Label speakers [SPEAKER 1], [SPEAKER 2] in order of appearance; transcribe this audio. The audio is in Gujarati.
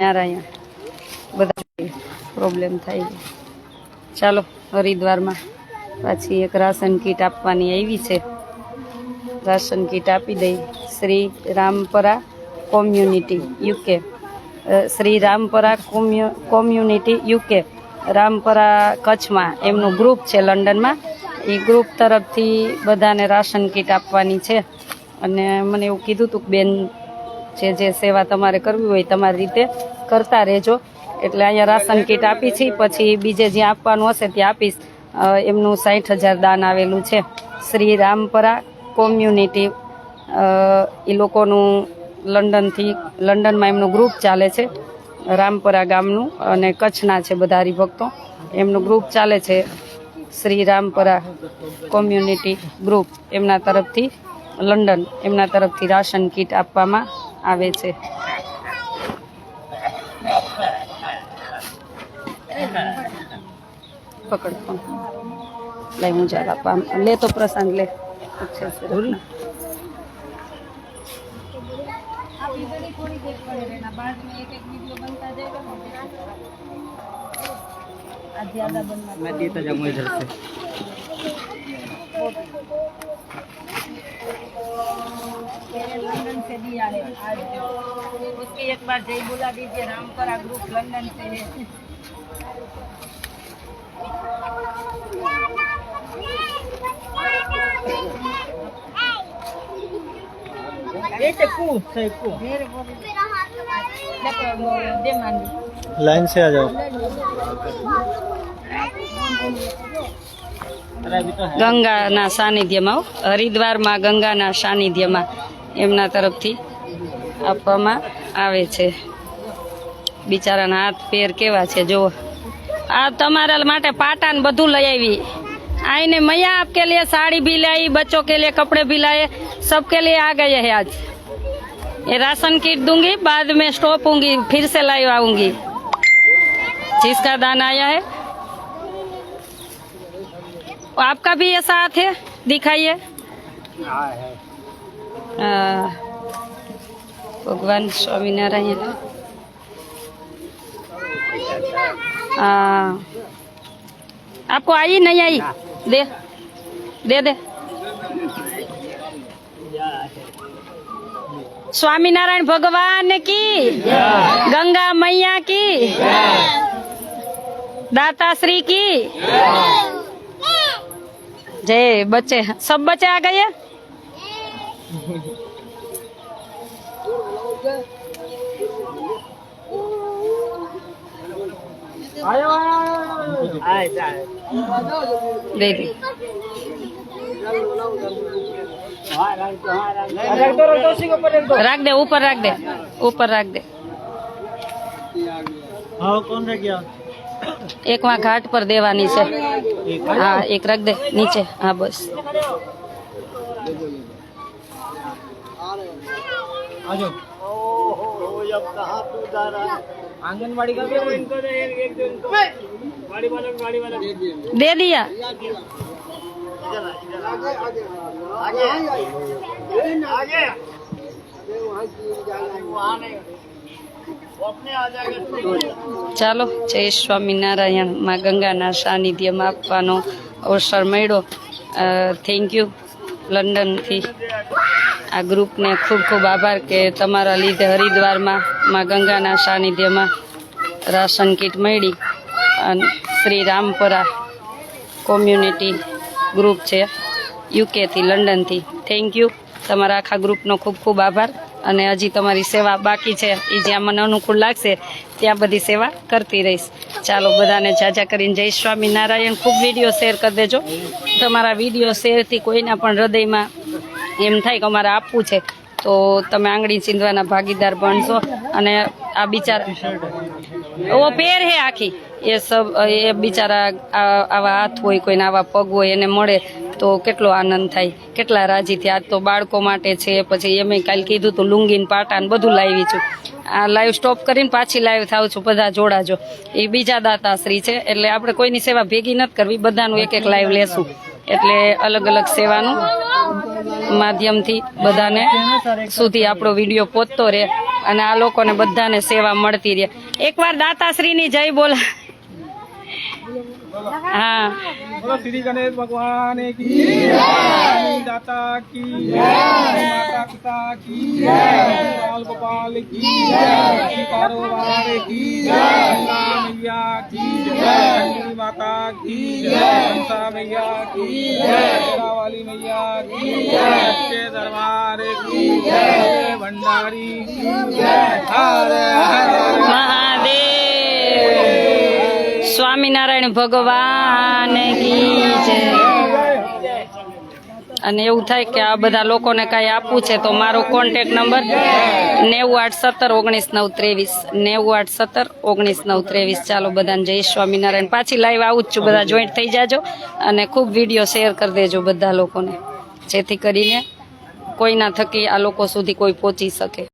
[SPEAKER 1] નારાયણ. બધા પ્રોબ્લેમ થાય છે. ચાલો, હરિદ્વારમાં પાછી એક રાશન કીટ આપવાની આવી છે. રાશન કીટ આપી દઈ શ્રી રામપરા કોમ્યુનિટી યુકે. શ્રી રામપરા કોમ્યુ, કોમ્યુનિટી યુકે. રામપરા કચ્છમાં એમનું ગ્રુપ છે લંડનમાં. એ ગ્રુપ તરફથી બધાને રાશન કીટ આપવાની છે. અને મને એવું કીધું હતું કે બેન જે જે સેવા તમારે કરવી હોય તમારી રીતે કરતા રહેજો. એટલે અહીંયા રાશન કીટ આપી છે, પછી બીજે જ્યાં આપવાનું હશે ત્યાં આપીશ. એમનું સાઠ હજાર દાન આવેલું છે. શ્રી રામપરા કોમ્યુનિટી. એ લોકોનું લંડનથી, લંડનમાં એમનું ગ્રુપ ચાલે છે. રામપરા ગામનું અને કચ્છના છે બધા હરિભક્તો એમનું ગ્રુપ ચાલે છે શ્રી રામપરા કોમ્યુનિટી ગ્રુપ. એમના તરફથી લંડન, એમના તરફથી રાશન કીટ આપવામાં આવે છે પકડ ફોન લઈ હું જા આપવા લે તો પ્રશાંત લે છે સરસ.
[SPEAKER 2] मैं देता जाऊंगा इधर से
[SPEAKER 1] लंदन से भी आ रहे आज उसकी एक बार जय बुला दीजिए रामपरा ग्रुप लंदन से है
[SPEAKER 2] ये चक्कू चक्कू
[SPEAKER 1] दे मानी
[SPEAKER 2] लाइन से आ जाओ अरे अभी तो है
[SPEAKER 1] ગંગાના સાનિધ્યમાં હો. હરિદ્વારમાં ગંગાના સાનિધ્યમાં એમના તરફથી આપવામાં આવે છે બિચારાના હાથ પેર કેવા છે જુઓ આ તમારા માટે પાટા ને બધું લઈ આવી आईने मैया आपके लिए साड़ी भी लाई बच्चों के लिए कपड़े भी लाए सबके लिए आ गए हैं आज ये राशन किट दूंगी बाद में स्टॉप होंगी फिर से लाई आऊंगी जिसका दान आया है आपका भी ये साथ है दिखाइए Ah, Bhagwan Swami Narayana. Uh, aku ayi na yai de de de Swami Narayan
[SPEAKER 2] Bhagwan ki yeah.
[SPEAKER 1] Ganga Maya
[SPEAKER 2] ki Datta Sri ki. Jai bache sab bache a.
[SPEAKER 1] આયો રાખ દે ઉપર રાખ દે ઉપર રાખ
[SPEAKER 2] દે એક માં ઘાટ
[SPEAKER 1] પર દેવાની છે. હા એક રાખ
[SPEAKER 2] દે
[SPEAKER 1] નીચે. હા બસ. दे नीचे हाँ बस
[SPEAKER 2] आ जाओ आंगनबाड़ी का भी इनको दे, एक एक दो इनको गाड़ी वाला को गाड़ी वाला
[SPEAKER 1] दे दिया
[SPEAKER 2] आगे अपने आ जाएगा
[SPEAKER 1] ચાલો જય સ્વામિનારાયણ માં ગંગાના સાનિધ્યમાં આપવાનો અવસર મળ્યો થેન્ક યુ લંડનથી. આ ગ્રુપને ખૂબ ખૂબ આભાર કે તમારા લીધે હરિદ્વારમાં માં ગંગાના સાનિધ્યમાં રાશન કીટ મળી અને શ્રી રામપરા કોમ્યુનિટી ગ્રુપ છે યુકેથી, લંડનથી. થેન્ક યુ તમારા આખા ગ્રુપનો ખૂબ ખૂબ આભાર. અને હજી તમારી સેવા બાકી છે. એ જ્યાં મને અનુકૂળ લાગશે, ત્યાં બધી સેવા કરતી રહીશ. ચાલો, બધાને જાજા કરીને જય સ્વામિનારાયણ. ખૂબ વીડિયો શેર કરી દેજો. તમારા વીડિયો શેરથી કોઈના પણ હૃદયમાં એમ થાય કે અમારે આપવું છે, તો તમે આંગળી ચીંધવાના ભાગીદાર બનશો. અને આ બિચારા ઓ, પેર હે આખી. એ સબ એ બિચારા આવા હાથ હોય, કોઈને આવા પગ હોય, એને મળે. તો કેટલો આનંદ થાય, કેટલા રાજી થયા. આજ તો બાળકો માટે છે, પછી એમ કાલ કીધું તું લુંગીન પાટા ને બધું લાવી છું. આ લાઈવ સ્ટોપ કરીને પાછી લાઈવ થાવ છું, બધા જોડાજો એ બીજા દાતાશ્રી છે, એટલે આપણે કોઈની સેવા ભેગી નથી કરવી, બધાનું એક એક લાઈવ લેશું. એટલે અલગ અલગ સેવાનું માધ્યમથી બધાને સુધી આપણો વીડિયો પહોંચતો રહે અને આ લોકોને બધાને સેવા મળતી રહે. એકવાર દાતાશ્રીની જય બોલા. હા
[SPEAKER 2] બોલો શ્રી ગણેશ ભગવાન કી જય દાતા કી જય માતા પિતા કી જય ગોપાલ ગોપાલ કી જય કારોબાર કી જય ગંગા મૈયા કી જય અંજની માતા કી જય હંસા મૈયા
[SPEAKER 1] સ્વામિનારાયણ ભગવાન કી અને એવું થાય કે આ બધા લોકોને કાંઈ આપવું છે તો મારો કોન્ટેક નંબર નેવું આઠ સત્તર ઓગણીસ નવ ત્રેવીસ. નેવું આઠ સત્તર ઓગણીસ નવ ત્રેવીસ. ચાલો બધાને જય સ્વામિનારાયણ. પાછી લાઈવ આવું જ છું. બધા જોઈન્ટ થઈ જાજો અને ખૂબ વીડિયો શેર કરી દેજો બધા લોકોને. જેથી કરીને કોઈના થકી આ લોકો સુધી કોઈ પહોંચી શકે.